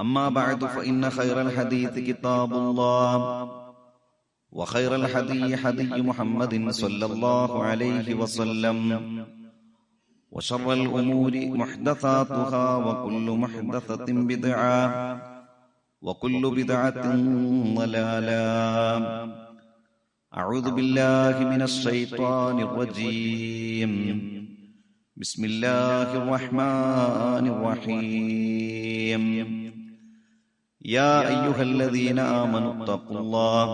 أما بعد فإن خير الحديث كتاب الله. وخير الحدي حدي محمد صلى الله عليه وسلم. وشر الأمور محدثاتها وكل محدثة بدعة. وكل بدعة ضلالة. أعوذ بالله من الشيطان الرجيم. بسم الله الرحمن الرحيم. يا أيها الذين آمنوا اتقوا الله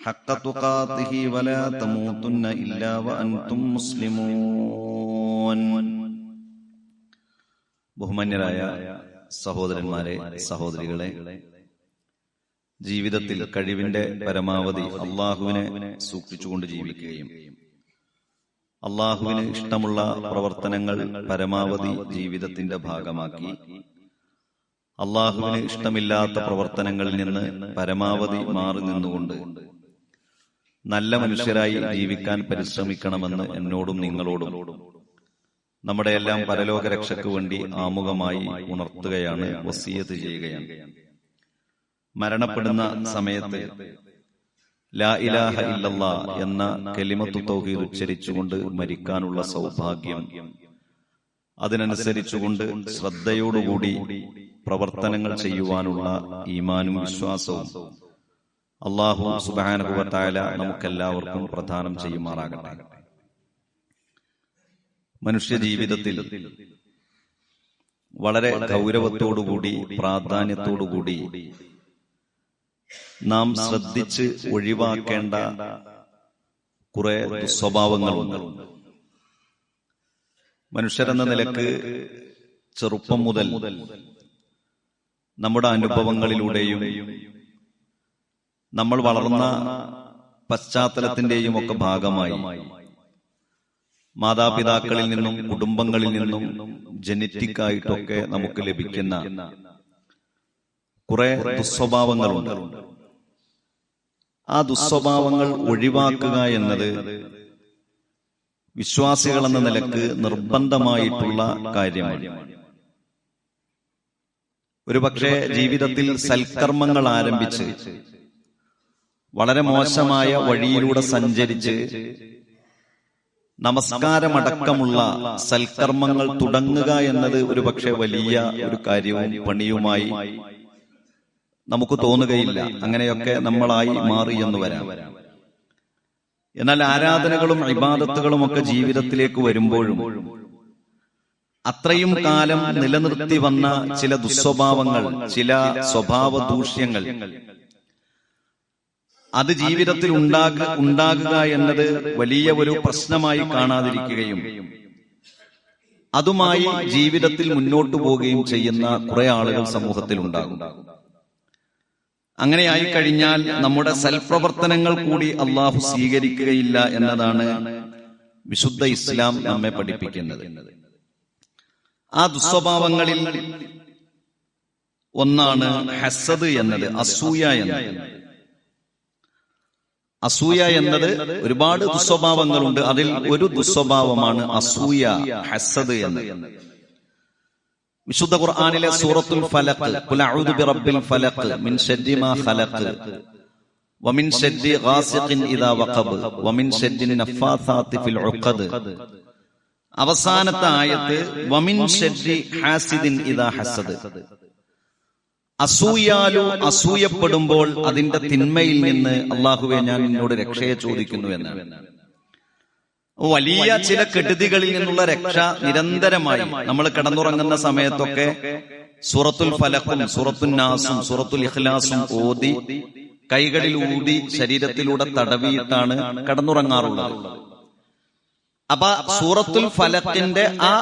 حق تقاته ولا تموتن إلا وأنتم مسلمون ബഹുമാന്യരായ സഹോദരന്മാരെ സഹോദരികളെ ജീവിതത്തിൽ കഴിവിന്റെ പരമാവധി അള്ളാഹുവിനെ സൂക്ഷിച്ചുകൊണ്ട് ജീവിക്കുകയും അള്ളാഹുവിന് ഇഷ്ടമുള്ള പ്രവർത്തനങ്ങൾ പരമാവധി ജീവിതത്തിന്റെ ഭാഗമാക്കി അള്ളാഹുവിന് ഇഷ്ടമില്ലാത്ത പ്രവർത്തനങ്ങളിൽ നിന്ന് പരമാവധി മാറി നിന്നുകൊണ്ട് നല്ല മനുഷ്യരായി ജീവിക്കാൻ പരിശ്രമിക്കണമെന്ന് എന്നോടും നിങ്ങളോടും നമ്മുടെ എല്ലാം പരലോക രക്ഷയ്ക്ക് വേണ്ടി ആമുഖമായി ഉണർത്തുകയാണ് വസീയത്ത് ചെയ്യുകയാണ്. മരണപ്പെടുന്ന സമയത്ത് ലാ ഇലാഹ ഇല്ലല്ലാ എന്ന കെലിമത്തു തൗഹീദ് ഉച്ചരിച്ചുകൊണ്ട് മരിക്കാനുള്ള സൗഭാഗ്യം. അതിനനുസരിച്ചുകൊണ്ട് ശ്രദ്ധയോടുകൂടി പ്രവർത്തനങ്ങൾ ചെയ്യുവാനുള്ള ഈമാനും വിശ്വാസവും അള്ളാഹു സുബാനുഭവത്തായ നമുക്കെല്ലാവർക്കും പ്രധാനം ചെയ്യുമാറാകട്ടെ. മനുഷ്യ ജീവിതത്തിൽ വളരെ ഗൗരവത്തോടുകൂടി പ്രാധാന്യത്തോടുകൂടി നാം ശ്രദ്ധിച്ച് ഒഴിവാക്കേണ്ട കുറെ ദുസ്വഭാവങ്ങളുണ്ട്. മനുഷ്യരെന്ന നിലയ്ക്ക് ചെറുപ്പം മുതൽ നമ്മുടെ അനുഭവങ്ങളിലൂടെയും നമ്മൾ വളർന്ന പശ്ചാത്തലത്തിന്റെയും ഒക്കെ ഭാഗമായി. മാതാപിതാക്കളിൽ നിന്നും കുടുംബങ്ങളിൽ നിന്നും ജനറ്റിക് ആയിട്ടൊക്കെ നമുക്ക് ലഭിക്കുന്ന കുറെ ദുസ്വഭാവങ്ങളുണ്ട്. ആ ദുസ്വഭാവങ്ങൾ ഒഴിവാക്കുക എന്നത് വിശ്വാസികൾ എന്ന നിലയ്ക്ക് നിർബന്ധമായിട്ടുള്ള കാര്യമാണ്. ഒരുപക്ഷെ ജീവിതത്തിൽ സൽക്കർമ്മങ്ങൾ ആരംഭിച്ച് വളരെ മോശമായ വഴിയിലൂടെ സഞ്ചരിച്ച് നമസ്കാരമടക്കമുള്ള സൽക്കർമ്മങ്ങൾ തുടങ്ങുക എന്നത് ഒരു പക്ഷെ വലിയ ഒരു കാര്യവും പണിയുമായി നമുക്ക് തോന്നുകയില്ല. അങ്ങനെയൊക്കെ നമ്മളായി മാറി എന്ന് വരാം. എന്നാൽ ആരാധനകളും ഇബാദത്തുകളും ഒക്കെ ജീവിതത്തിലേക്ക് വരുമ്പോഴും അത്രയും കാലം നിലനിർത്തി വന്ന ചില ദുസ്വഭാവങ്ങൾ ചില സ്വഭാവ ദൂഷ്യങ്ങൾ അത് ജീവിതത്തിൽ ഉണ്ടാക ഉണ്ടാകുക എന്നത് വലിയ ഒരു പ്രശ്നമായി കാണാതിരിക്കുകയും അതുമായി ജീവിതത്തിൽ മുന്നോട്ടു പോവുകയും ചെയ്യുന്ന കുറെ ആളുകൾ സമൂഹത്തിൽ ഉണ്ടാകും. അങ്ങനെയായി കഴിഞ്ഞാൽ നമ്മുടെ സൽപ്രവർത്തനങ്ങൾ കൂടി അള്ളാഹു സ്വീകരിക്കുകയില്ല എന്നതാണ് വിശുദ്ധ ഇസ്ലാം നമ്മെ പഠിപ്പിക്കുന്നത്. ആ ദുസ്വഭാവങ്ങളിൽ ഒന്നാണ് ഹസദ് എന്നത് അസൂയ എന്നത്. അസൂയ എന്നത് ഒരുപാട് ദുസ്വഭാവങ്ങളുണ്ട്. അതിൽ ഒരു ദുസ്വഭാവമാണ് അസൂയ ഹസദ് എന്നത്. വിശുദ്ധ ഖുർആാനിലെ സൂറത്തുൽ ഫലഖ് ഖുൽ അഊദു ബിറബ്ബിൽ ഫലഖ് മിൻ ശർരി മാ ഖലഖ് വമിൻ ശർരി ഗാസിഖിൻ ഇദാ വഖബ് വമിൻ ശർരി നഫാസാത്തി ഫിൽ ഉഖദ് അവസാനത്തെ ആയത്ത് വമിൻ ഷെറ്റി ഹാസിദിൻ ഇതാ ഹസദ്. അസൂയാലു അസൂയപ്പെടുമ്പോൾ അതിന്റെ തിന്മയിൽ നിന്ന് അള്ളാഹുവെ ഞാൻ നിന്നോട് രക്ഷയെ ചോദിക്കുന്നു എന്ന് വലിയ ചില കെടുതികളിൽ നിന്നുള്ള രക്ഷ നിരന്തരമായി നമ്മൾ കിടന്നുറങ്ങുന്ന സമയത്തൊക്കെ സൂറത്തുൽ ഫലഖും സൂറത്തുൽ നാസും സൂറത്തുൽ ഇഖ്ലാസും ഓതി കൈകളിൽ ഊതി ശരീരത്തിലൂടെ തടവിയിട്ടാണ് കിടന്നുറങ്ങാറുള്ളത്. അപ്പൊ സൂറത്തുൽ ഫലത്തിന്റെ ആ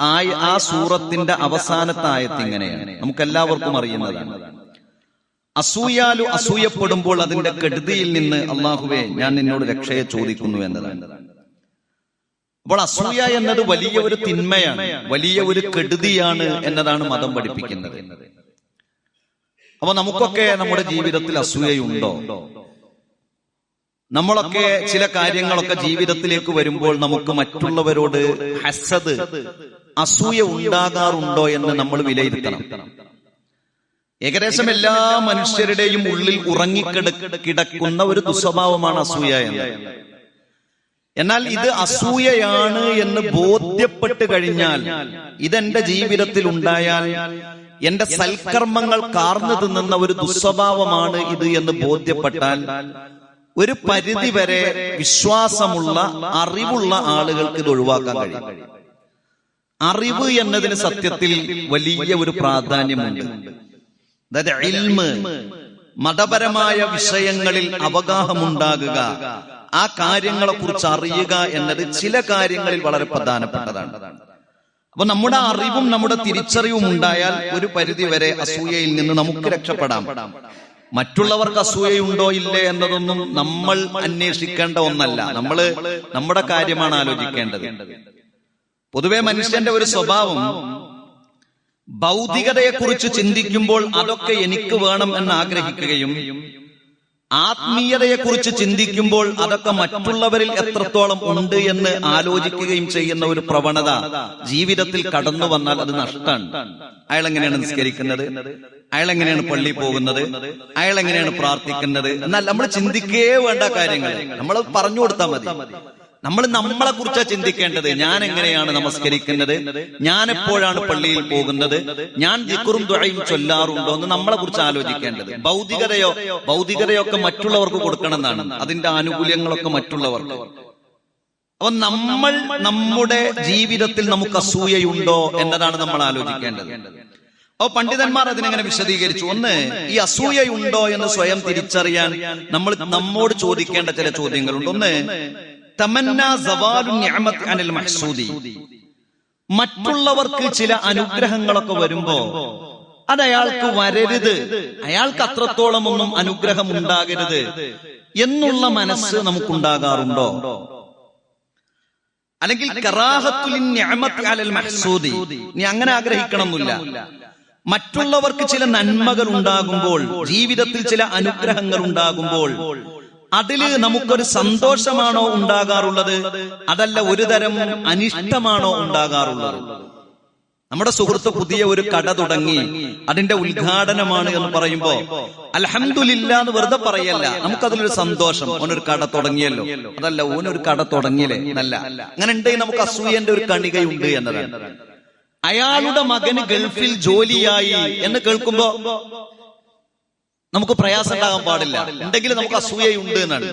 ആ സൂറത്തിന്റെ അവസാനത്തെ ആയത്ത് ഇങ്ങനെയാണ്. നമുക്ക് എല്ലാവർക്കും അറിയുന്നതാണ്. അസൂയാലു അസൂയപ്പെടുമ്പോൾ അതിന്റെ കെടുതിയിൽ നിന്ന് അള്ളാഹുവെ ഞാൻ നിന്നോട് രക്ഷയെ ചോദിക്കുന്നു എന്നതാണ്. അപ്പോൾ അസൂയ എന്നത് വലിയ ഒരു തിന്മയാണ്. വലിയ ഒരു കെടുതിയാണ് എന്നതാണ് മതം പഠിപ്പിക്കുന്നത്. അപ്പൊ നമുക്കൊക്കെ നമ്മുടെ ജീവിതത്തിൽ അസൂയയുണ്ടോ? നമ്മളൊക്കെ ചില കാര്യങ്ങളൊക്കെ ജീവിതത്തിലേക്ക് വരുമ്പോൾ നമുക്ക് മറ്റുള്ളവരോട് ഹസദ് അസൂയ ഉണ്ടാകാറുണ്ടോ എന്ന് നമ്മൾ വിലയിരുത്തണം. ഏകദേശം എല്ലാ മനുഷ്യരുടെയും ഉള്ളിൽ ഉറങ്ങിക്കിട കിടക്കുന്ന ഒരു ദുസ്വഭാവമാണ് അസൂയ എന്ന് എന്നാൽ ഇത് അസൂയയാണ് എന്ന് ബോധ്യപ്പെട്ട് കഴിഞ്ഞാൽ ഇതെന്റെ ജീവിതത്തിൽ ഉണ്ടായാൽ എന്റെ സൽക്കർമ്മങ്ങൾ കാർന്നു തിന്നുന്ന ഒരു ദുസ്വഭാവമാണ് ഇത് എന്ന് ബോധ്യപ്പെട്ടാൽ ഒരു പരിധി വരെ വിശ്വാസമുള്ള അറിവുള്ള ആളുകൾക്ക് ഇത് ഒഴിവാക്കാൻ കഴിയും. അറിവ് എന്നതിന് സത്യത്തിൽ വലിയ ഒരു പ്രാധാന്യമുണ്ട്. അതായത് ഇൽമ് മതപരമായ വിഷയങ്ങളിൽ അവഗാഹമുണ്ടാകുക. ആ കാര്യങ്ങളെ കുറിച്ച് അറിയുക എന്നത് ചില കാര്യങ്ങളിൽ വളരെ പ്രധാനപ്പെട്ടതാണ്. അപ്പൊ നമ്മുടെ അറിവും നമ്മുടെ തിരിച്ചറിവും ഉണ്ടായാൽ ഒരു പരിധി വരെ അസൂയയിൽ നിന്ന് നമുക്ക് രക്ഷപ്പെടാം. മറ്റുള്ളവർക്ക് അസൂയയുണ്ടോ ഇല്ലേ എന്നതൊന്നും നമ്മൾ അന്വേഷിക്കേണ്ട ഒന്നല്ല. നമ്മൾ നമ്മുടെ കാര്യമാണ് ആലോചിക്കേണ്ടത്. പൊതുവെ മനുഷ്യന്റെ ഒരു സ്വഭാവം ഭൗതികതയെക്കുറിച്ച് ചിന്തിക്കുമ്പോൾ അതൊക്കെ എനിക്ക് വേണം എന്ന് ആഗ്രഹിക്കുകയും ആത്മീയതയെക്കുറിച്ച് ചിന്തിക്കുമ്പോൾ അതൊക്കെ മറ്റുള്ളവരിൽ എത്രത്തോളം ഉണ്ട് എന്ന് ആലോചിക്കുകയും ചെയ്യുന്ന ഒരു പ്രവണത ജീവിതത്തിൽ കടന്നു വന്നാൽ അത് നഷ്ടമാണ് അയാൾ എങ്ങനെയാണ് നിസ്കരിക്കുന്നത്? അയാൾ എങ്ങനെയാണ് പള്ളി പോകുന്നത്? അയാൾ എങ്ങനെയാണ് പ്രാർത്ഥിക്കുന്നത്? എന്നാൽ നമ്മൾ ചിന്തിക്കേ വേണ്ട കാര്യങ്ങൾ. നമ്മൾ പറഞ്ഞു കൊടുത്താൽ മതി. നമ്മൾ നമ്മളെ കുറിച്ചാ ചിന്തിക്കേണ്ടത്? ഞാൻ എങ്ങനെയാണ് നമസ്കരിക്കുന്നത്? ഞാൻ എപ്പോഴാണ് പള്ളിയിൽ പോകുന്നത്? ഞാൻ ദിക്കുറും തുഴയും ചൊല്ലാറുണ്ടോ എന്ന് നമ്മളെ കുറിച്ച് ആലോചിക്കേണ്ടത്. ഭൗതികതയോ ഭൗതികതയൊക്കെ മറ്റുള്ളവർക്ക് കൊടുക്കണം എന്നാണ് അതിന്റെ ആനുകൂല്യങ്ങളൊക്കെ മറ്റുള്ളവർക്ക്. അപ്പൊ നമ്മൾ നമ്മുടെ ജീവിതത്തിൽ നമുക്ക് അസൂയയുണ്ടോ എന്നതാണ് നമ്മൾ ആലോചിക്കേണ്ടത്. അപ്പൊ പണ്ഡിതന്മാർ അതിനെങ്ങനെ വിശദീകരിച്ചു? ഒന്ന് ഈ അസൂയയുണ്ടോ എന്ന് സ്വയം തിരിച്ചറിയാൻ നമ്മൾ നമ്മോട് ചോദിക്കേണ്ട ചില ചോദ്യങ്ങളുണ്ട്. ഒന്ന് അനിൽ മഹ്സൂദി. മറ്റുള്ളവർക്ക് ചില അനുഗ്രഹങ്ങളൊക്കെ വരുമ്പോ അത് അയാൾക്ക് വരരുത്. അയാൾക്ക് അത്രത്തോളം ഒന്നും അനുഗ്രഹം ഉണ്ടാകരുത് എന്നുള്ള മനസ്സ് നമുക്കുണ്ടാകാറുണ്ടോ? അല്ലെങ്കിൽ കറാഹത്തുലിൻ മഹ്സൂദി. നീ അങ്ങനെ ആഗ്രഹിക്കണമെന്നില്ല മറ്റുള്ളവർക്ക് ചില നന്മകൾ ഉണ്ടാകുമ്പോൾ ജീവിതത്തിൽ ചില അനുഗ്രഹങ്ങൾ ഉണ്ടാകുമ്പോൾ അതിൽ നമുക്കൊരു സന്തോഷമാണോ ഉണ്ടാകാറുള്ളത്? അതല്ല ഒരു തരം അനിഷ്ടമാണോ ഉണ്ടാകാറുള്ളത്? നമ്മുടെ സുഹൃത്ത് പുതിയ ഒരു കട തുടങ്ങി. അതിന്റെ ഉദ്ഘാടനമാണ് എന്ന് പറയുമ്പോ അലഹമില്ല എന്ന് വെറുതെ പറയല്ല നമുക്കതിലൊരു സന്തോഷം. ഓനൊരു കട തുടങ്ങിയല്ലോ. അതല്ല ഓനൊരു കട തുടങ്ങിയല്ലേ? എന്നല്ല അങ്ങനെ ഉണ്ടെങ്കിൽ നമുക്ക് അസൂയന്റെ ഒരു കണികയുണ്ട് എന്നതാണ്. അയാളുടെ മകന് ഗൾഫിൽ ജോലിയായി എന്ന് കേൾക്കുമ്പോ നമുക്ക് പ്രയാസം ഉണ്ടാകാൻ പാടില്ല. ഉണ്ടെങ്കിൽ നമുക്ക് അസൂയയുണ്ട് എന്നാണ്.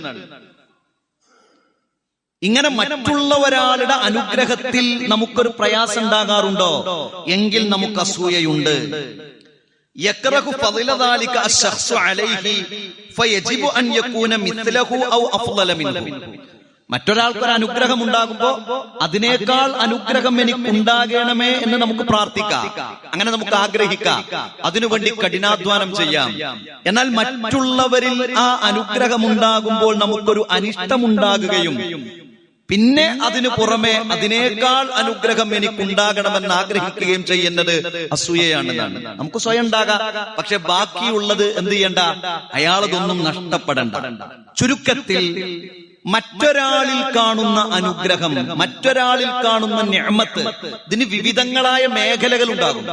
ഇങ്ങനെ മറ്റുള്ള ഒരാളുടെ അനുഗ്രഹത്തിൽ നമുക്കൊരു പ്രയാസം ഉണ്ടാകാറുണ്ടോ? എങ്കിൽ നമുക്ക് അസൂയയുണ്ട്. അലൈഹി ഫയജിബു അൻ യകൂന മിത്ലഹു ഔ അഫ്ളല മിൻഹു. മറ്റൊരാൾക്കൊരു അനുഗ്രഹം ഉണ്ടാകുമ്പോ അതിനേക്കാൾ അനുഗ്രഹം എനിക്കുണ്ടാകണമേ എന്ന് നമുക്ക് പ്രാർത്ഥിക്കാം. അങ്ങനെ നമുക്ക് ആഗ്രഹിക്കാം. അതിനുവേണ്ടി കഠിനാധ്വാനം ചെയ്യാം. എന്നാൽ മറ്റുള്ളവരിൽ ആ അനുഗ്രഹം ഉണ്ടാകുമ്പോൾ നമുക്കൊരു അനിഷ്ടമുണ്ടാകുകയും പിന്നെ അതിനു പുറമെ അതിനേക്കാൾ അനുഗ്രഹം എനിക്കുണ്ടാകണമെന്ന് ആഗ്രഹിക്കുകയും ചെയ്യുന്നത് അസൂയയാണെന്നാണ്. നമുക്ക് സ്വയം ഉണ്ടാകാം. പക്ഷെ ബാക്കിയുള്ളത് എന്ത് ചെയ്യണ്ട? അയാളതൊന്നും നഷ്ടപ്പെടണ്ട. ചുരുക്കത്തിൽ മറ്റൊരാളിൽ കാണുന്ന അനുഗ്രഹം മറ്റൊരാളിൽ കാണുന്ന ഞമ്മത്ത് ഇതിന് വിവിധങ്ങളായ മേഖലകൾ ഉണ്ടാകും.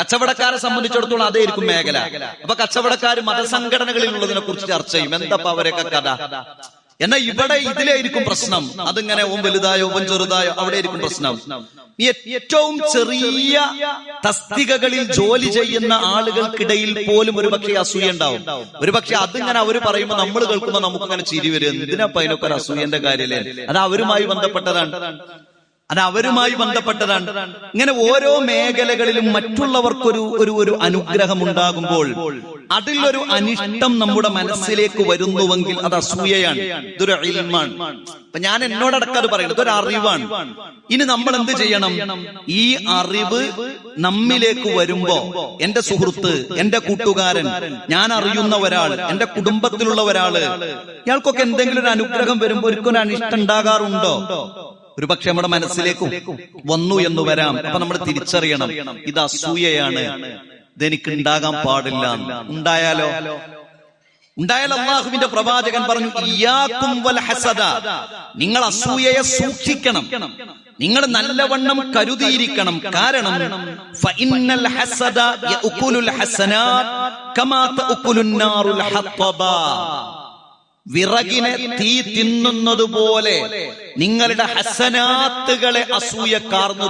കച്ചവടക്കാരെ സംബന്ധിച്ചിടത്തോളം അതായിരിക്കും മേഖല. അപ്പൊ കച്ചവടക്കാർ മതസംഘടനകളിൽ ഉള്ളതിനെ കുറിച്ച് ചർച്ച ചെയ്യും. എന്താ അവരൊക്കെ കഥ? എന്നാൽ ഇവിടെ ഇതിലായിരിക്കും പ്രശ്നം. അതിങ്ങനെ ഓം വലുതായോ ഓൻ ചെറുതായോ അവിടെ ആയിരിക്കും പ്രശ്നം ഏറ്റവും ചെറിയ തസ്തികകളിൽ ജോലി ചെയ്യുന്ന ആളുകൾക്കിടയിൽ പോലും ഒരു പക്ഷേ അസൂയ ഉണ്ടാവും. ഒരു പക്ഷെ അതിങ്ങനെ അവർ പറയുമ്പോൾ നമ്മൾ കേൾക്കുമ്പോൾ നമുക്ക് അങ്ങനെ ചിരി വരും. ഇതിനപ്പ അതിനൊക്കെ ഒരു അസൂയന്റെ കാര്യമല്ലേ അത് അവരുമായി ബന്ധപ്പെട്ടതാണ്. അത് അവരുമായി ബന്ധപ്പെട്ടതാണ്. ഇങ്ങനെ ഓരോ മേഖലകളിലും മറ്റുള്ളവർക്കൊരു ഒരു ഒരു അനുഗ്രഹം ഉണ്ടാകുമ്പോൾ അതിലൊരു അനിഷ്ടം നമ്മുടെ മനസ്സിലേക്ക് വരുന്നുവെങ്കിൽ അത് അസൂയയാണ്. ഇതൊരു ഇൽമാണ് അപ്പൊ ഞാൻ എന്നോടടക്കം അത് പറയുന്നത് ഇതൊരു അറിവാണ്. ഇനി നമ്മൾ എന്ത് ചെയ്യണം? ഈ അറിവ് നമ്മിലേക്ക് വരുമ്പോ എന്റെ സുഹൃത്ത് എന്റെ കൂട്ടുകാരൻ ഞാൻ അറിയുന്ന ഒരാൾ എന്റെ കുടുംബത്തിലുള്ള ഒരാൾ ഇയാൾക്കൊക്കെ എന്തെങ്കിലും ഒരു അനുഗ്രഹം വരുമ്പോ ഒരിക്കലും അനിഷ്ടം ഉണ്ടാകാറുണ്ടോ? ഒരു പക്ഷെ നമ്മുടെ മനസ്സിലേക്കും വന്നു എന്ന് വരാം. അപ്പൊ നമ്മൾ തിരിച്ചറിയണം. ഇത് അസൂയയാണ് ഇതെനിക്ക് ഉണ്ടാകാൻ പാടില്ല. ഉണ്ടായാലോ? ഉണ്ടായാൽ അള്ളാഹുവിന്റെ പ്രവാചകൻ പറഞ്ഞു ഇയാക്കും വൽ ഹസദ. നിങ്ങൾ അസൂയയെ സൂക്ഷിക്കണം. നിങ്ങൾ നല്ലവണ്ണം കരുതിയിരിക്കണം. കാരണം ഫഇന്നൽ ഹസദ ഹസനാത് കമാ ഹത്തബ. വിറകിനെ തീ തിന്നുന്നത് പോലെ നിങ്ങളുടെ ഹസനാത്തുകളെ അസൂയ കാർന്നു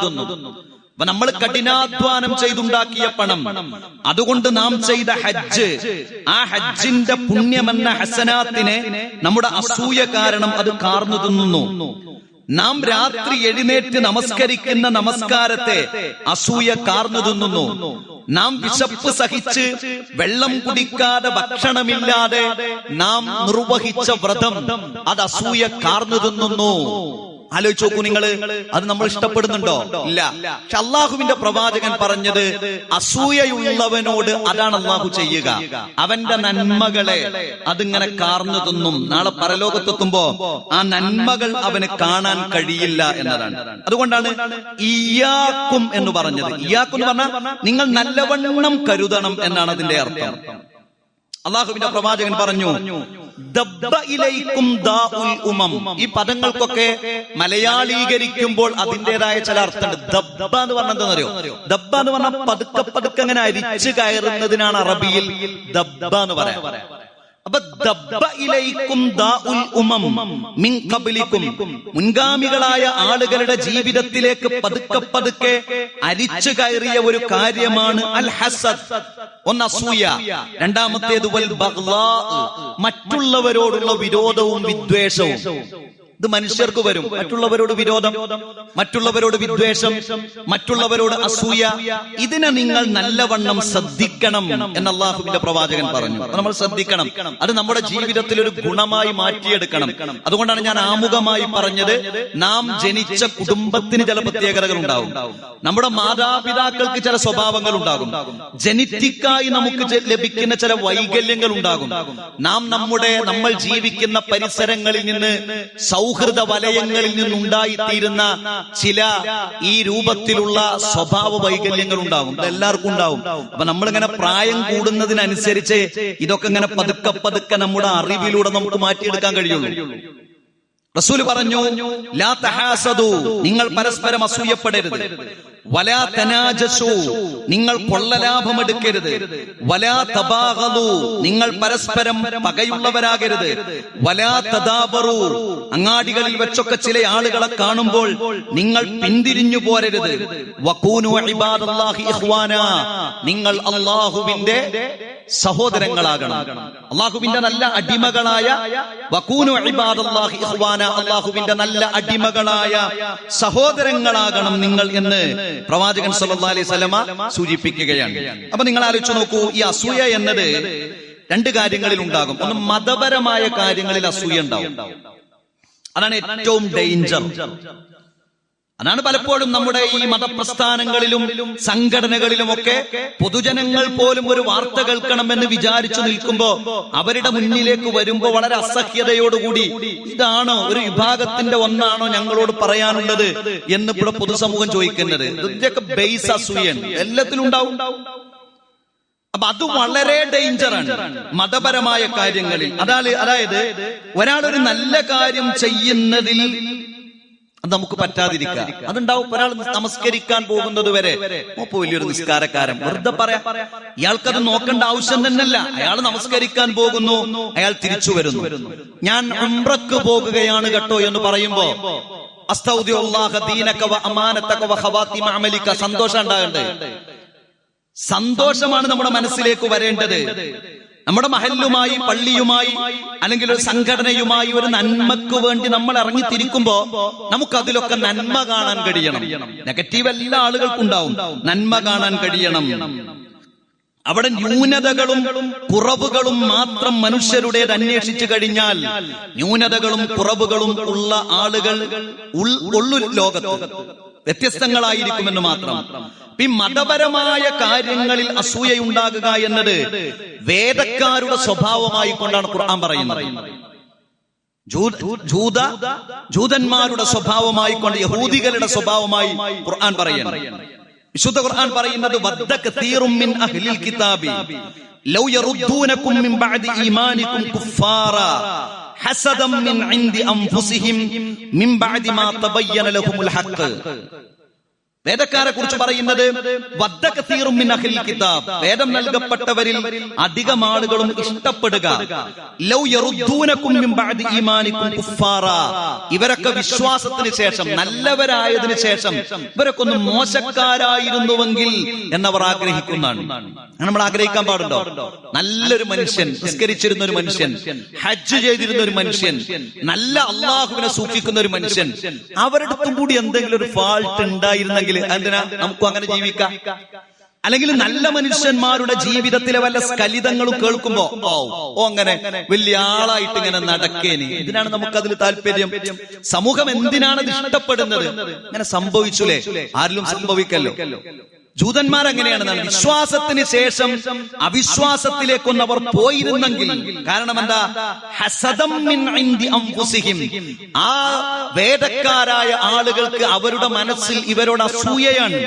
അപ്പൊ നമ്മൾ കഠിനാധ്വാനം ചെയ്തുണ്ടാക്കിയ പണം. അതുകൊണ്ട് നാം ചെയ്ത ഹജ്ജ്. ആ ഹജ്ജിന്റെ പുണ്യമെന്ന ഹസനാത്തിനെ നമ്മുടെ അസൂയ കാരണം അത് കാർന്നു തിന്നുന്നു നാം രാത്രി എഴുന്നേറ്റ് നമസ്കരിക്കുന്ന നമസ്കാരത്തെ അസൂയ കാർന്നു തിന്നുന്നു നാം വിശപ്പ് സഹിച്ച് വെള്ളം കുടിക്കാതെ ഭക്ഷണമില്ലാതെ നാം നിർവഹിച്ച വ്രതം അത് അസൂയ കാർന്നു തിന്നുന്നു. ആലോചിച്ച് നോക്കൂ നിങ്ങൾ അത് നമ്മൾ ഇഷ്ടപ്പെടുന്നുണ്ടോ? ഇല്ല. പക്ഷെ അള്ളാഹുവിന്റെ പ്രവാചകൻ പറഞ്ഞത് അസൂയയുള്ളവനോട് അതാണ് അള്ളാഹു ചെയ്യുക. അവന്റെ നന്മകളെ അതിങ്ങനെ കാർന്നു തിന്നും. നാളെ പരലോകത്തെത്തുമ്പോ ആ നന്മകൾ അവന് കാണാൻ കഴിയില്ല എന്നതാണ്. അതുകൊണ്ടാണ് ഇയാക്കും എന്ന് പറഞ്ഞത്. ഇയാക്കും എന്ന് പറഞ്ഞാൽ നിങ്ങൾ നല്ലവണ്ണം കരുതണം എന്നാണ് അതിന്റെ അർത്ഥം. അള്ളാഹുവിന്റെ പ്രവാചകൻ പറഞ്ഞു ഉമം. ഈ പദങ്ങൾക്കൊക്കെ മലയാളീകരിക്കുമ്പോൾ അതിന്റേതായ ചില അർത്ഥമുണ്ട്. ദബ്ബ എന്ന് പറഞ്ഞാൽ അറിയോ ദബ്ബ എന്ന് പറഞ്ഞാൽ പതുക്കെ പതുക്കെ അങ്ങനെ അരിച്ചു കയറുന്നതിനാണ് അറബിയിൽ ദബ്ബ എന്ന് പറയാം മുൻഗാമികളായ ആളുകളുടെ ജീവിതത്തിലേക്ക് പതുക്കെ പതുക്കെ അരിച്ചു കയറിയ ഒരു കാര്യമാണ് അൽ ഹസദ് ഒന്ന് അസൂയ രണ്ടാമത്തേത് മറ്റുള്ളവരോടുള്ള വിരോധവും വിദ്വേഷവും. ഇത് മനുഷ്യർക്ക് വരും. മറ്റുള്ളവരോട് വിരോധം മറ്റുള്ളവരോട് വിദ്വേഷം മറ്റുള്ളവരോട് അസൂയ. ഇതിനെ നിങ്ങൾ നല്ലവണ്ണം ശ്രദ്ധിക്കണം എന്ന് പ്രവാചകൻ പറഞ്ഞു. നമ്മൾ ശ്രദ്ധിക്കണം. അത് നമ്മുടെ ജീവിതത്തിൽ ഒരു ഗുണമായി മാറ്റിയെടുക്കണം. അതുകൊണ്ടാണ് ഞാൻ ആമുഖമായി പറഞ്ഞത് നാം ജനിച്ച കുടുംബത്തിന് ചില പ്രത്യേകതകൾ ഉണ്ടാവും നമ്മുടെ മാതാപിതാക്കൾക്ക് ചില സ്വഭാവങ്ങൾ ഉണ്ടാകും ജനിറ്റിക്കായി നമുക്ക് ലഭിക്കുന്ന ചില വൈകല്യങ്ങൾ ഉണ്ടാകും നാം നമ്മുടെ നമ്മൾ ജീവിക്കുന്ന പരിസരങ്ങളിൽ നിന്ന് സൗഹൃദ വലയങ്ങളിൽ നിന്നുണ്ടായിത്തീരുന്ന ചില ഈ രൂപത്തിലുള്ള സ്വഭാവ വൈകല്യങ്ങൾ ഉണ്ടാവും എല്ലാവർക്കും ഉണ്ടാവും അപ്പൊ നമ്മളിങ്ങനെ പ്രായം കൂടുന്നതിനനുസരിച്ച് ഇതൊക്കെ ഇങ്ങനെ പതുക്കെ പതുക്കെ നമ്മുടെ അറിവിലൂടെ നമുക്ക് മാറ്റിയെടുക്കാൻ കഴിയുള്ളൂ. റസൂൽ പറഞ്ഞു ലാ തഹാസദു. നിങ്ങൾ പരസ്പരം അസൂയപ്പെടരുത്. വലാ തനാജസു നിങ്ങൾ കൊള്ളലാഭം എടുക്കരുത്. വലാ തബാഗതു നിങ്ങൾ പരസ്പരം പകയുള്ളവരാകരുത്. വലാ തദാബറു അങ്ങാടികളിൽ വെച്ചൊക്കെ ചില ആളുകളെ കാണുമ്പോൾ നിങ്ങൾ പിന്തിരിഞ്ഞു പോരരുത്. നിങ്ങൾ അള്ളാഹുവിന്റെ സഹോദരങ്ങളാകണം. അള്ളാഹുവിന്റെ നല്ല അടിമകളായ വക്കൂനു അള്ളാഹുവിന്റെ നല്ല അടിമകളായ സഹോദരങ്ങളാകണം നിങ്ങൾ എന്ന് പ്രവാചകൻ സല്ലല്ലാഹു അലൈഹി സൂചിപ്പിക്കുകയാണ്. അപ്പൊ നിങ്ങൾ ആലോചിച്ച് നോക്കൂ ഈ അസൂയ എന്നത് രണ്ട് കാര്യങ്ങളിൽ ഉണ്ടാകും. ഒന്ന് മതപരമായ കാര്യങ്ങളിൽ അസൂയ ഉണ്ടാവും. അതാണ് ഏറ്റവും ഡേഞ്ചർ അതാണ് പലപ്പോഴും നമ്മുടെ ഈ മതപ്രസ്ഥാനങ്ങളിലും സംഘടനകളിലും ഒക്കെ പൊതുജനങ്ങൾ പോലും ഒരു വാർത്ത കേൾക്കണമെന്ന് വിചാരിച്ചു നിൽക്കുമ്പോ അവരുടെ മുന്നിലേക്ക് വരുമ്പോ വളരെ അസഹ്യതയോടുകൂടി ഇതാണോ ഒരു വിഭാഗത്തിന്റെ ഒന്നാണോ ഞങ്ങളോട് പറയാനുള്ളത് എന്ന് ഇവിടെ പൊതുസമൂഹം ചോദിക്കുന്നത്. ഇതൊക്കെ ബേസ് അസൂയൻ എല്ലാത്തിലും ഉണ്ടാവും. അപ്പൊ അത് വളരെ ഡേഞ്ചറാണ് മതപരമായ കാര്യങ്ങളിൽ. അതാ അതായത് ഒരാളൊരു ഒരു നല്ല കാര്യം ചെയ്യുന്നതിൽ അത് നമുക്ക് പറ്റാതിരിക്കുക അതുണ്ടാവും ഒരാൾ നമസ്കരിക്കാൻ പോകുന്നത് വരെ മൂപ്പ് വലിയൊരു നിസ്കാരക്കാരൻ. വെറുതെ പറയാ ഇയാൾക്കത് നോക്കേണ്ട ആവശ്യം തന്നെയല്ല. അയാൾ നമസ്കരിക്കാൻ പോകുന്നു. അയാൾ തിരിച്ചു വരുന്നു. ഞാൻ ഉംറക്ക് പോകുകയാണ് കേട്ടോ എന്ന് പറയുമ്പോ സന്തോഷം ഉണ്ടാകണ്ടേ? സന്തോഷമാണ് നമ്മുടെ മനസ്സിലേക്ക് വരേണ്ടത്. നമ്മുടെ മഹല്ലുമായി പള്ളിയുമായി അല്ലെങ്കിൽ ഒരു സംഘടനയുമായി ഒരു നന്മക്ക് വേണ്ടി നമ്മൾ ഇറങ്ങി തിരിക്കുമ്പോ നമുക്ക് അതിലൊക്കെ നന്മ കാണാൻ കഴിയണം. നെഗറ്റീവ് എല്ലാ ആളുകൾക്കും ഉണ്ടാവും നന്മ കാണാൻ കഴിയണം. അവിടെ ന്യൂനതകളും കുറവുകളും മാത്രം മനുഷ്യരുടേത് അന്വേഷിച്ചു കഴിഞ്ഞാൽ ന്യൂനതകളും കുറവുകളും ഉള്ള ആളുകൾ ഉൾ- ഉള്ളു ലോകത്ത്. വ്യത്യസ്തങ്ങളായിരിക്കുമെന്ന് മാത്രം. ഈ മതപരമായ കാര്യങ്ങളിൽ അസൂയയുണ്ടാകുക എന്നത് വേദക്കാരുടെ സ്വഭാവമായി കൊണ്ടാണ് ഖുർആൻ പറയുന്നത്. ജൂത- ജൂത ജൂതന്മാരുടെ സ്വഭാവമായി കൊണ്ട് യഹൂദികളുടെ സ്വഭാവമായി ഖുർആൻ പറയുന്നു. വിശുദ്ധ ഖുർആൻ പറയുന്നത് കിതാബി ലൗ യറുദ്ദൂനകും മിൻ ബഅദി ഈമാനികും കുഫാറ. ഹസദം മിൻ ഇൻദി അൻഫുസിഹിം മിൻ ബഅദി മാ തബയ്യന ലഹുമുൽ ഹഖ്. വേദക്കാരെ കുറിച്ച് പറയുന്നത് കിതാബ്. വേദം നൽകപ്പെട്ടവരിൽ അധികം ആളുകളും ഇഷ്ടപ്പെടുക. ഇവരൊക്കെ വിശ്വാസത്തിന് ശേഷം നല്ലവരായതിനു ശേഷം ഇവരൊക്കെ ഒന്ന് മോശക്കാരായിരുന്നുവെങ്കിൽ എന്നവർ ആഗ്രഹിക്കുന്നതാണ്. നമ്മൾ ആഗ്രഹിക്കാൻ പാടുണ്ടോ? നല്ലൊരു മനുഷ്യൻ നിസ്കരിച്ചിരുന്ന ഒരു മനുഷ്യൻ ഹജ്ജ് ചെയ്തിരുന്ന ഒരു മനുഷ്യൻ നല്ല അള്ളാഹുവിനെ സൂക്ഷിക്കുന്ന ഒരു മനുഷ്യൻ അവരുടെ കൂടി എന്തെങ്കിലും ഒരു ഫാൾട്ട് ഉണ്ടായിരുന്നെങ്കിൽ എന്തിനാ നമുക്കും അങ്ങനെ ജീവിക്കാം? അല്ലെങ്കിൽ നല്ല മനുഷ്യന്മാരുടെ ജീവിതത്തിലെ വല്ല സ്കലിതങ്ങളും കേൾക്കുമ്പോ? ഓ ഓ അങ്ങനെ വലിയ ആളായിട്ട് ഇങ്ങനെ നടക്കേനി. ഇതിനാണ് നമുക്ക് അതിൽ താല്പര്യം? സമൂഹം എന്തിനാണ് ഇഷ്ടപ്പെടുന്നത്? അങ്ങനെ സംഭവിച്ചുലേ? ആരിലും സംഭവിക്കല്ലോ. ജൂതന്മാർ അങ്ങനെയാണ് വിശ്വാസത്തിന് ശേഷം അവിശ്വാസത്തിലേക്കൊന്നും അവർ പോയിരുന്നെങ്കിൽ കാരണം എന്താ? ഹസദം. ആ വേദക്കാരായ ആളുകൾക്ക് അവരുടെ മനസ്സിൽ ഇവരോട് അസൂയയാണ്.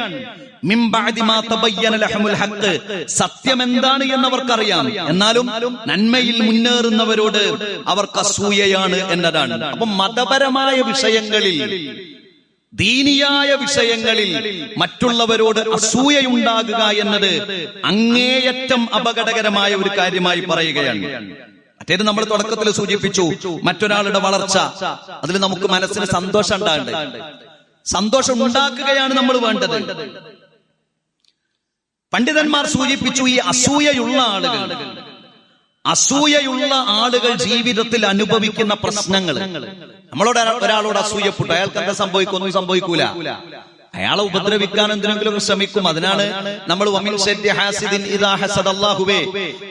സത്യം എന്താണ് എന്ന് അവർക്കറിയാം എന്നാലും നന്മയിൽ മുന്നേറുന്നവരോട് അവർക്ക് അസൂയയാണ് എന്നതാണ്. അപ്പൊ മതപരമായ വിഷയങ്ങളിൽ ദീനിയായ വിഷയങ്ങളിൽ മറ്റുള്ളവരോട് അസൂയയുണ്ടാകുക എന്നത് അങ്ങേയറ്റം അപകടകരമായ ഒരു കാര്യമായി പറയുകയാണ്. മറ്റേത് നമ്മൾ തുടക്കത്തിൽ സൂചിപ്പിച്ചു മറ്റൊരാളുടെ വളർച്ച. അതിൽ നമുക്ക് മനസ്സിന് സന്തോഷം ഉണ്ടാകേണ്ടത് സന്തോഷം ഉണ്ടാക്കുകയാണ് നമ്മൾ വേണ്ടത്. പണ്ഡിതന്മാർ സൂചിപ്പിച്ചു ഈ അസൂയയുള്ള ആളുകൾ അസൂയയുള്ള ആളുകൾ ജീവിതത്തിൽ അനുഭവിക്കുന്ന പ്രശ്നങ്ങൾ. നമ്മളോട് ഒരാ- ഒരാളോട് അസൂയപ്പെട്ടു. അയാൾക്ക് എന്താ സംഭവിക്കൊന്നും സംഭവിക്കൂല. അയാളെ ഉപദ്രവിക്കാൻ എന്തിനെങ്കിലും ശ്രമിക്കും. അതിനാണ് നമ്മൾ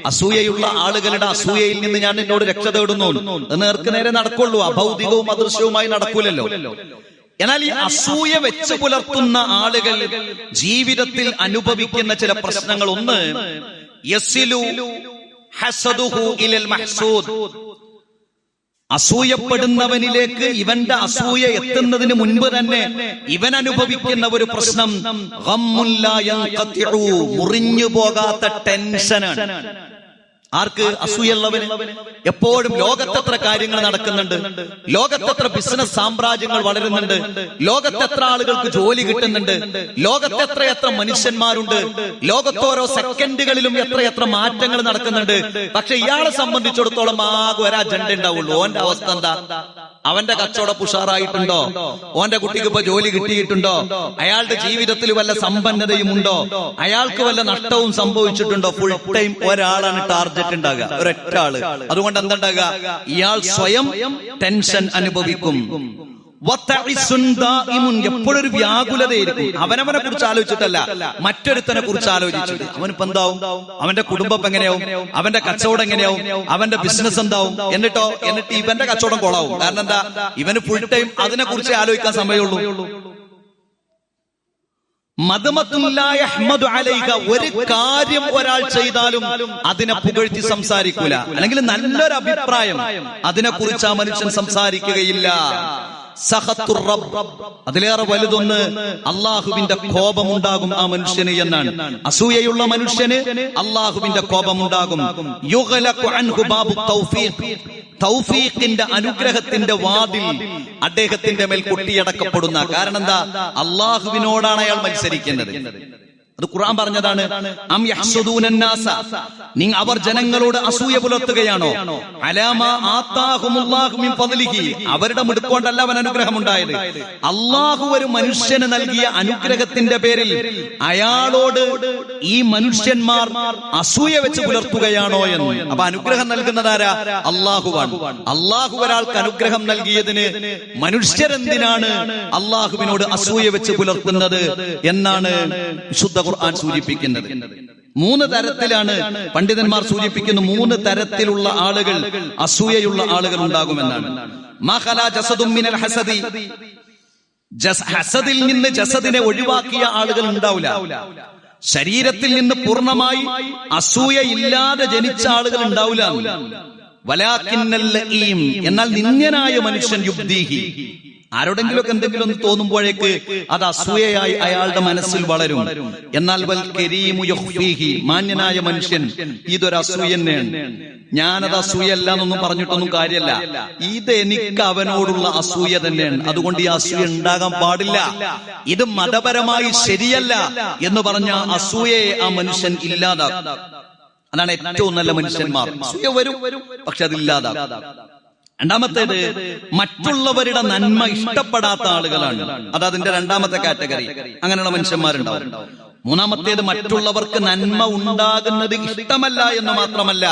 അസൂയയുള്ള ആളുകളുടെ അസൂയയിൽ നിന്ന് ഞാൻ എന്നോട് രക്ഷ തേടുന്നു. നേർക്ക് നേരെ നടക്കുള്ളൂ. അഭൗതികവും അദൃശ്യവുമായി നടക്കൂലല്ലോ. എന്നാൽ ഈ അസൂയ വെച്ച് പുലർത്തുന്ന ആളുകൾ ജീവിതത്തിൽ അനുഭവിക്കുന്ന ചില പ്രശ്നങ്ങൾ ഒന്ന് യസിലു അസൂയപ്പെടുന്നവനിലേക്ക് ഇവന്റെ അസൂയ എത്തുന്നതിന് മുൻപ് തന്നെ ഇവൻ അനുഭവിക്കുന്ന ഒരു പ്രശ്നം. മുറിഞ്ഞു പോകാത്ത ടെൻഷനാണ്. ആർക്ക് അസൂയുള്ളവന്? എപ്പോഴും ലോകത്തെത്ര കാര്യങ്ങൾ നടക്കുന്നുണ്ട്? ലോകത്തെത്ര ബിസിനസ് സാമ്രാജ്യങ്ങൾ വളരുന്നുണ്ട്? ലോകത്തെത്ര ആളുകൾക്ക് ജോലി കിട്ടുന്നുണ്ട്? ലോകത്തെത്ര എത്ര മനുഷ്യന്മാരുണ്ട്? ലോകത്തോരോ സെക്കൻഡുകളിലും എത്ര എത്ര മാറ്റങ്ങൾ നടക്കുന്നുണ്ട്? പക്ഷെ ഇയാളെ സംബന്ധിച്ചിടത്തോളം ആകെ ഒരു അജണ്ട ഉണ്ടാവുള്ളൂ. ഓന്റെ അവസ്ഥ എന്താ? അവന്റെ കച്ചവടം ഉഷാറായിട്ടുണ്ടോ? ഓന്റെ കുട്ടിക്ക് ഇപ്പൊ ജോലി കിട്ടിയിട്ടുണ്ടോ? അയാളുടെ ജീവിതത്തിൽ വല്ല സമ്പന്നതയും ഉണ്ടോ അയാൾക്ക് വല്ല നഷ്ടവും സംഭവിച്ചിട്ടുണ്ടോ? ഫുൾ ടൈം ഒരാളാണ് ടാർഗറ്റ് ഒരൊറ്റ ആൾ അതുകൊണ്ട് എന്തുണ്ടാകുക? ഇയാൾ സ്വയം ടെൻഷൻ അനുഭവിക്കും. എപ്പോഴും ഒരു വ്യാകുലതയായിരിക്കും. അവനവനെ കുറിച്ച് ആലോചിച്ചിട്ടല്ല. മറ്റൊരുത്തനെ കുറിച്ച് ആലോചിച്ചിട്ട്. അവനിപ്പോ എന്താവും? അവന്റെ കുടുംബം എങ്ങനെയാവും? അവന്റെ കച്ചവടം എങ്ങനെയാവും? അവന്റെ ബിസിനസ് എന്താവും? എന്നിട്ടോ? എന്നിട്ട് ഇവന്റെ കച്ചവടം കൊളാവും കാരണം എന്താ? ഇവന് ഫുൾ ടൈം അതിനെ കുറിച്ച് ആലോചിക്കാൻ സമയമുള്ളൂ. ഒരു കാര്യം ഒരാൾ ചെയ്താലും അതിനെ പുകഴ്ത്തി സംസാരിക്കൂല. അല്ലെങ്കിൽ നല്ലൊരു അഭിപ്രായം. അതിനെക്കുറിച്ച് ആ മനുഷ്യൻ സംസാരിക്കുകയില്ല. അതിലേറെ വലുതൊന്ന് അള്ളാഹുവിന്റെ കോപമുണ്ടാകും ആ മനുഷ്യന് എന്നാണ്. അസൂയയുള്ള മനുഷ്യന് അള്ളാഹുവിന്റെ കോപമുണ്ടാകും. തൗഫീഖിന്റെ അനുഗ്രഹത്തിന്റെ വാതിൽ അദ്ദേഹത്തിന്റെ മേൽ കൊട്ടിയടക്കപ്പെടുന്ന കാരണം എന്താ? അള്ളാഹുവിനോടാണ് അയാൾ മത്സരിക്കുന്നത്. അത് ഖുർആൻ പറഞ്ഞതാണ് അം യഹ്സുദൂനന്നാസ നിങ്ങൾ അവർ ജനങ്ങളോട് അസൂയ പുലർത്തുകയാണോ? അലാമ ആതാഹുമുല്ലാഹു മിൻ ഫദ്ലിഹി. അവരുടെ മിടുക്കൊണ്ടല്ല അവൻ അനുഗ്രഹം ഉണ്ടായത് അള്ളാഹു ഒരു മനുഷ്യന് നൽകിയ അനുഗ്രഹത്തിന്റെ പേരിൽ അയാളോട് ഈ മനുഷ്യന്മാർ അസൂയ വെച്ച് പുലർത്തുകയാണോ എന്ന്. അപ്പൊ അനുഗ്രഹം നൽകുന്നതാരാ? അള്ളാഹുവാണ് അള്ളാഹു ഒരാൾക്ക് അനുഗ്രഹം നൽകിയതിന് മനുഷ്യരെന്തിനാണ് അള്ളാഹുവിനോട് അസൂയ വെച്ച് പുലർത്തുന്നത് എന്നാണ് വിശുദ്ധ ഖുർആൻ സൂചിപ്പിക്കുന്നത്. മൂന്ന് തരത്തിലാണ് പണ്ഡിതന്മാർ സൂചിപ്പിക്കുന്ന മൂന്ന് തരത്തിലുള്ള ആളുകൾ അസൂയയുള്ള ആളുകൾ ഉണ്ടാകുമെന്നാണ്. ഹസദിൽ നിന്ന് ജസദിനെ ഒഴിവാക്കിയ ആളുകൾ ഉണ്ടാവില്ല. ശരീരത്തിൽ നിന്ന് പൂർണമായി അസൂയയില്ലാതെ ജനിച്ച ആളുകൾ ഉണ്ടാവില്ല. എന്നാൽ നിന്ദ്യനായ മനുഷ്യൻ യുബ്ദീഹി. ആരോടെങ്കിലുമൊക്കെ എന്തെങ്കിലും ഒന്ന് തോന്നുമ്പോഴേക്ക് അത് അസൂയയായി അയാളുടെ മനസ്സിൽ വളരും. എന്നാൽ വൽ കരീമു മാന്യനായ മനുഷ്യൻ ഇതൊരു അസൂയ ഞാനത് അസൂയല്ല എന്നൊന്നും പറഞ്ഞിട്ടൊന്നും കാര്യമല്ല. ഇത് എനിക്ക് അവനോടുള്ള അസൂയ തന്നെയാണ്. അതുകൊണ്ട് ഈ അസൂയ ഉണ്ടാകാൻ പാടില്ല. ഇത് മതപരമായി ശരിയല്ല എന്ന് പറഞ്ഞ അസൂയയെ ആ മനുഷ്യൻ ഇല്ലാതാക്കും. അതാണ് ഏറ്റവും നല്ല മനുഷ്യന്മാർ. അസൂയ വരും പക്ഷെ അതില്ലാതാക്കും രണ്ടാമത്തേത് മറ്റുള്ളവരുടെ നന്മ ഇഷ്ടപ്പെടാത്ത ആളുകളാണ്. അത് അതിന്റെ രണ്ടാമത്തെ കാറ്റഗറി. അങ്ങനെയുള്ള മനുഷ്യന്മാരുണ്ടാവും. മൂന്നാമത്തേത് മറ്റുള്ളവർക്ക് നന്മ ഉണ്ടാകുന്നത് ഇഷ്ടമല്ല എന്ന് മാത്രമല്ല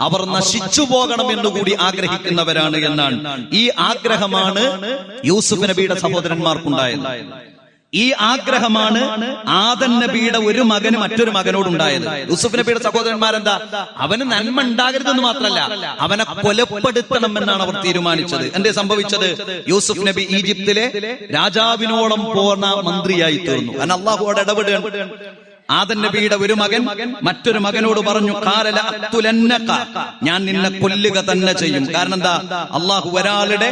അവർ നശിച്ചു പോകണം എന്നുകൂടി ആഗ്രഹിക്കുന്നവരാണ് എന്നാണ് ഈ ആഗ്രഹമാണ് യൂസുഫ് നബിയുടെ സഹോദരന്മാർക്കുണ്ടായത്. ഈ ആഗ്രഹമാണ് ആദൻ നബിയുടെ ഒരു മകന് മറ്റൊരു മകനോട് മകനോടുണ്ടായത് യൂസുഫ് നബിയുടെ സഹോദരന്മാരെന്താ? അവന് നന്മ ഉണ്ടാകരുതെന്ന് മാത്രമല്ല അവനെ കൊലപ്പെടുത്തണം എന്നാണ് അവർ തീരുമാനിച്ചത്. എന്തേ സംഭവിച്ചത്? യൂസുഫ് നബി ഈജിപ്തിലെ രാജാവിനോളം പോന്ന മന്ത്രിയായി തീർന്നു. അള്ളാഹുவோട് ഇടപെടുകയാണ്. ആദൻ നബിയുടെ ഒരു മകൻ മറ്റൊരു മകനോട് പറഞ്ഞു ഞാൻ നിന്നെ കൊല്ലുക തന്നെ ചെയ്യും. കാരണം എന്താ? അള്ളാഹു ഒരാളുടെ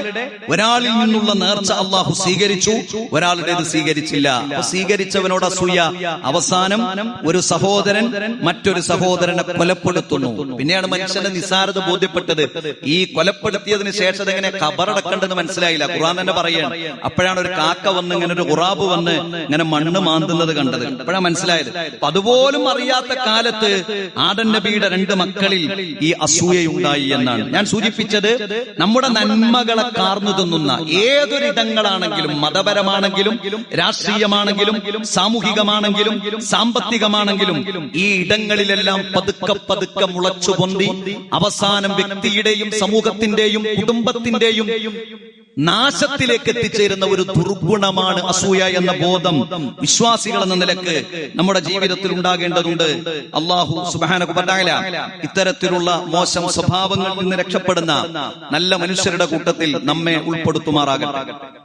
ഒരാളിൽ നിന്നുള്ള നേർച്ച അള്ളാഹു സ്വീകരിച്ചു. ഒരാളുടേത് സ്വീകരിച്ചില്ല. സ്വീകരിച്ചവനോട് അസൂയ. അവസാനം ഒരു സഹോദരൻ മറ്റൊരു സഹോദരനെ കൊലപ്പെടുത്തുന്നു. പിന്നെയാണ് മനുഷ്യന്റെ നിസ്സാരത ബോധ്യപ്പെട്ടത്. ഈ കൊലപ്പെടുത്തിയതിന് ശേഷം എങ്ങനെ കബറടക്കേണ്ടെന്ന് മനസ്സിലായില്ല. ഖുർആൻ തന്നെ പറയാണ്. അപ്പോഴാണ് ഒരു കാക്ക വന്ന് ഇങ്ങനെ ഒരു ഉറാബ് വന്ന് ഇങ്ങനെ മണ്ണ് മാന്തുന്നത് കണ്ടത്. അപ്പോഴാണ് മനസ്സിലായത്. അപ്പൊ അതുപോലും അറിയാത്ത കാലത്ത് ആദൻ നബിയുടെ രണ്ട് മക്കളിൽ ഈ അസൂയയുണ്ടായി എന്നാണ്. ഞാൻ സൂചിപ്പിച്ചത് നമ്മുടെ നന്മകളെ കാർന്നു തിന്നുന്ന ഏതൊരിടങ്ങളാണെങ്കിലും മതപരമാണെങ്കിലും രാഷ്ട്രീയമാണെങ്കിലും സാമൂഹികമാണെങ്കിലും സാമ്പത്തികമാണെങ്കിലും ഈ ഇടങ്ങളിലെല്ലാം പതുക്കെ പതുക്കെ മുളച്ചു പൊന്തി അവസാനം വ്യക്തിയുടെയും സമൂഹത്തിന്റെയും കുടുംബത്തിന്റെയും നാശത്തിലേക്ക് എത്തിച്ചേരുന്ന ഒരു ദുർഗുണമാണ് അസൂയ എന്ന ബോധം. വിശ്വാസികൾ എന്ന നിലയ്ക്ക് നമ്മുടെ ജീവിതത്തിൽ ഉണ്ടാകേണ്ടതുണ്ട്. അള്ളാഹു സുബാന ഇത്തരത്തിലുള്ള മോശം സ്വഭാവങ്ങളിൽ നിന്ന് രക്ഷപ്പെടുന്ന നല്ല മനുഷ്യരുടെ കൂട്ടത്തിൽ നമ്മെ ഉൾപ്പെടുത്തുമാറാകട്ടെ.